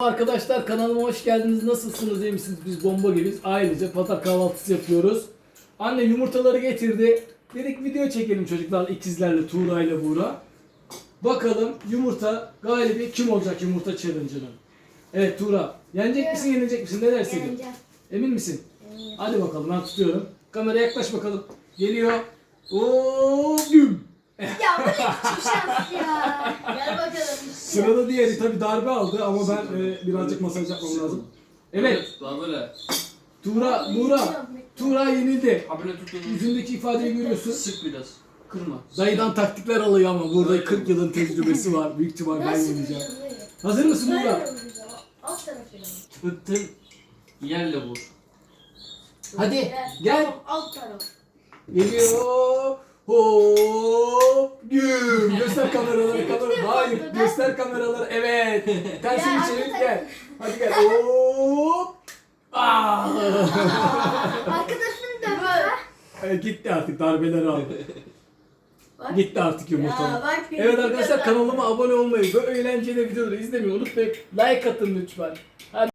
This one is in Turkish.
Arkadaşlar kanalıma hoş geldiniz. Nasılsınız? iyi misiniz? Biz bomba gibiyiz. Ailece pazar kahvaltısı yapıyoruz. Anne yumurtaları getirdi. Dedik video çekelim çocuklar ikizlerle Tuğra ile Buğra. Bakalım yumurta galibi kim olacak yumurta challenge'ının? Evet Tuğra. Yenecek misin yenecek misin? Ne dersin? Yeneceğim. Emin misin? Hadi bakalım ben tutuyorum. Kameraya yaklaş bakalım. Geliyor. Oo güm. Ya bu ne küçük şans ya. Gel bakalım işte. Sırada diğeri tabi darbe aldı ama ben e, birazcık masaj yapmam lazım. Evet. Daha böyle. Tuğra, Buğra. Tuğra yenildi. Tutun. Yüzündeki ifadeyi görüyorsun. Sık biraz. Kırma. Dayıdan taktikler alıyor ama burada 40 yılın tecrübesi var. Büyük ihtimal ben yeneceğim. vuracağım? Hazır mısın Buğra? Alt tarafıyla mı? Tıktın. Yerle vur. Hadi gel. Alt taraf. Geliyor. Hop. Güm. Göster kameraları. kamera. Hayır. Ben- Göster kameraları. Evet. Tersini çevir gel. Hadi gel. Hop. Aa. Arkadaşını dövme. E, Gitti artık darbeleri aldı. Bak. Gitti artık Ya bak. Evet arkadaşlar kanalıma abone olmayı ve eğlenceli videoları izlemeyi unutmayın. Like atın lütfen.